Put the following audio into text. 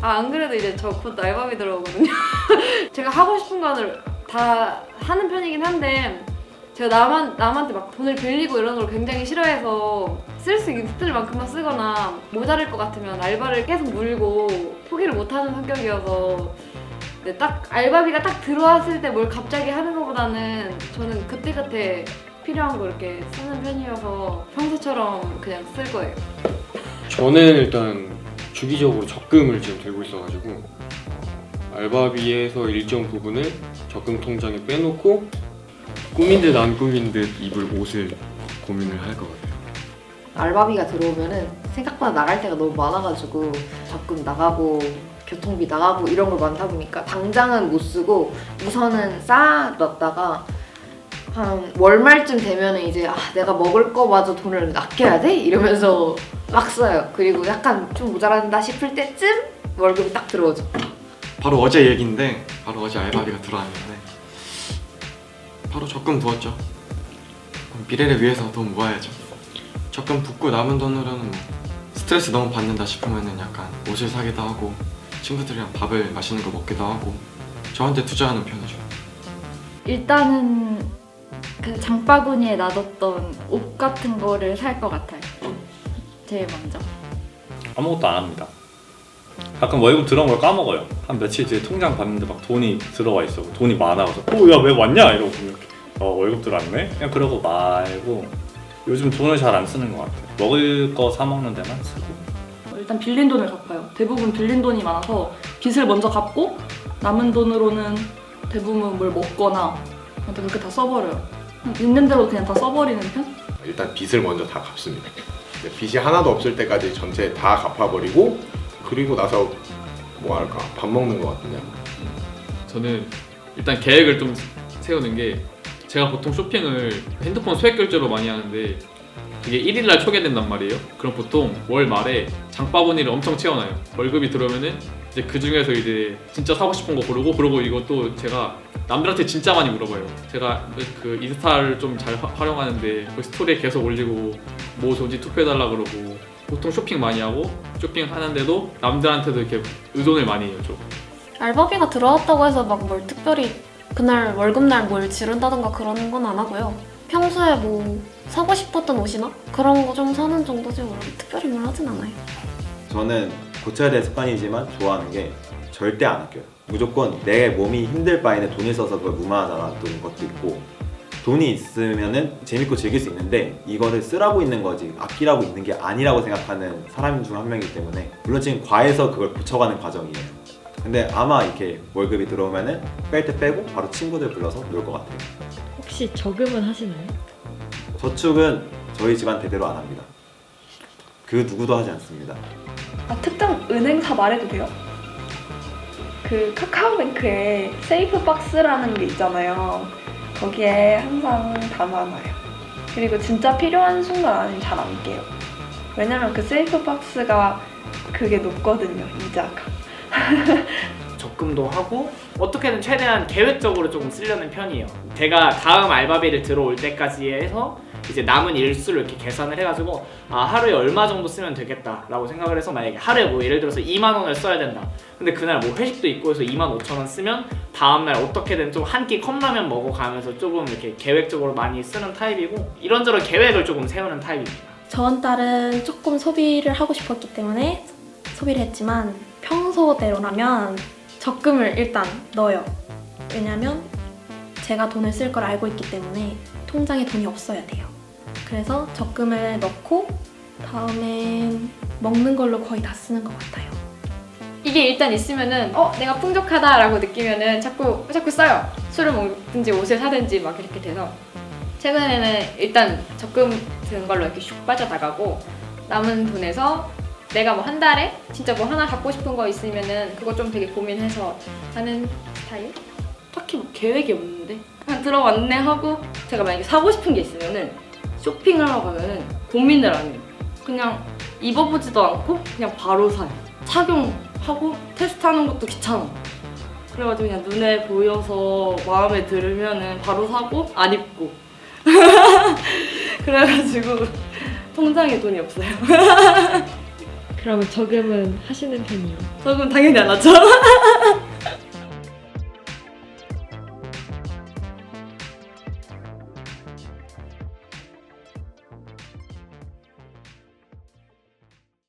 아, 안 그래도 이제 저 곧 알바비 들어오거든요. 제가 하고 싶은 거를 다 하는 편이긴 한데 제가 남한, 남한테 막 돈을 빌리고 이런 걸 굉장히 싫어해서 쓸 수 있을 만큼만 쓰거나 모자랄 것 같으면 알바를 계속 물고 포기를 못하는 성격이어서 근데 딱 알바비가 딱 들어왔을 때 뭘 갑자기 하는 것보다는 저는 그때그때 필요한 거 이렇게 쓰는 편이어서 평소처럼 그냥 쓸 거예요. 저는 일단 주기적으로 적금을 지금 들고 있어가지고 알바비에서 일정 부분을 적금 통장에 빼놓고 꾸민 듯 안 꾸민 듯 입을 옷을 고민을 할것 같아요. 알바비가 들어오면은 생각보다 나갈 때가 너무 많아가지고 적금 나가고 교통비 나가고 이런 거 많다 보니까 당장은 못 쓰고 우선은 쌓아놨다가 한 월말쯤 되면은 이제 아 내가 먹을 거마저 돈을 아껴야 돼 이러면서 막 써요. 그리고 약간 좀 모자란다 싶을 때쯤 월급이 딱 들어오죠. 바로 어제 얘기인데 바로 어제 알바비가 들어왔는데 바로 적금 부었죠. 그럼 미래를 위해서 돈 모아야죠. 적금 붓고 남은 돈으로는 뭐 스트레스 너무 받는다 싶으면은 약간 옷을 사기도 하고 친구들이랑 밥을 맛있는 거 먹기도 하고 저한테 투자하는 편이죠. 일단은 그 장바구니에 놔뒀던 옷 같은 거를 살 것 같아요. 제일 먼저. 아무것도 안 합니다. 가끔 월급 들어온 걸 까먹어요. 한 며칠 뒤에 통장 봤는데 막 돈이 들어와 있어. 돈이 많아서 어야 왜 왔냐 이러고 보면 어 월급 들어왔네. 그냥 그러고 말고 요즘 돈을 잘 안 쓰는 것 같아요. 먹을 거 사 먹는 데만 쓰고. 일단 빌린 돈을 갚아요. 대부분 빌린 돈이 많아서 빚을 먼저 갚고 남은 돈으로는 대부분 뭘 먹거나 그렇게 다 써버려요. 있는 대로 그냥 다 써버리는 편? 일단 빚을 먼저 다 갚습니다. 근데 빚이 하나도 없을 때까지 전체 다 갚아버리고 그리고 나서 뭐 할까 밥 먹는 것 같은데 저는 일단 계획을 좀 세우는 게 제가 보통 쇼핑을 핸드폰 소액 결제로 많이 하는데 그게 1일날 초기화된단 말이에요. 그럼 보통 월 말에 장바구니를 엄청 채워놔요. 월급이 들어오면은 이제 그 중에서 이제 진짜 사고 싶은 거 고르고 그리고 이것도 제가 남들한테 진짜 많이 물어봐요. 제가 그 인스타를 좀 잘 활용하는데 그 스토리에 계속 올리고 뭐 좋은지 투표해달라 그러고 보통 쇼핑 많이 하고 쇼핑 하는데도 남들한테도 이렇게 의존을 많이 해요. 좀. 알바비가 들어왔다고 해서 막 뭘 특별히 그날 월급날 뭘 지른다던가 그런 건 안 하고요. 평소에 뭐 사고 싶었던 옷이나 그런 거 좀 사는 정도지 뭐 특별히 뭘 하진 않아요. 저는 고쳐야 될 습관이지만 좋아하는 게 절대 안 아껴요. 무조건 내 몸이 힘들 바에는 돈을 써서 그걸 무마하다는 것도 있고 돈이 있으면은 재밌고 즐길 수 있는데 이거를 쓰라고 있는 거지 아끼라고 있는 게 아니라고 생각하는 사람 중 한 명이기 때문에 물론 지금 과해서 그걸 고쳐가는 과정이에요. 근데 아마 이렇게 월급이 들어오면은 뺄 때 빼고 바로 친구들 불러서 놀 것 같아요. 혹시 저금은 하시나요? 저축은 저희 집안 대대로 안 합니다. 그 누구도 하지 않습니다. 아, 특정 은행사 말해도 돼요? 그 카카오뱅크에 세이프 박스라는 게 있잖아요. 거기에 항상 담아놔요. 그리고 진짜 필요한 순간 아니면 잘 안 깨요. 왜냐면 그 세이프 박스가 그게 높거든요, 이자가. 적금도 하고 어떻게든 최대한 계획적으로 조금 쓰려는 편이에요. 제가 다음 알바비를 들어올 때까지 해서 이제 남은 일수를 이렇게 계산을 해가지고 아 하루에 얼마 정도 쓰면 되겠다라고 생각을 해서 만약에 하루에 뭐 예를 들어서 2만 원을 써야 된다. 근데 그날 뭐 회식도 있고 해서 2만 5천 원 쓰면 다음날 어떻게든 좀 한 끼 컵라면 먹어가면서 조금 이렇게 계획적으로 많이 쓰는 타입이고 이런저런 계획을 조금 세우는 타입입니다. 저번 달은 조금 소비를 하고 싶었기 때문에 소비를 했지만 평소대로라면 적금을 일단 넣어요. 왜냐면 제가 돈을 쓸 걸 알고 있기 때문에 통장에 돈이 없어야 돼요. 그래서 적금을 넣고 다음엔 먹는 걸로 거의 다 쓰는 것 같아요. 이게 일단 있으면은 어 내가 풍족하다라고 느끼면은 자꾸 자꾸 써요. 술을 먹든지 옷을 사든지 막 이렇게 돼서 최근에는 일단 적금 든 걸로 이렇게 슉 빠져나가고 남은 돈에서 내가 뭐 한 달에 진짜 뭐 하나 갖고 싶은 거 있으면은 그거 좀 되게 고민해서 하는 스타일? 딱히 뭐 계획이 없는데 그냥 들어왔네 하고 제가 만약에 사고 싶은 게 있으면은 쇼핑을 하러 가면은 고민을 안 해요. 그냥 입어보지도 않고 그냥 바로 사요. 착용하고 테스트하는 것도 귀찮아. 그래가지고 그냥 눈에 보여서 마음에 들으면은 바로 사고 안 입고 그래가지고 통장에 돈이 없어요. 그러면 저금은 하시는 편이에요? 저금 당연히 안 하죠.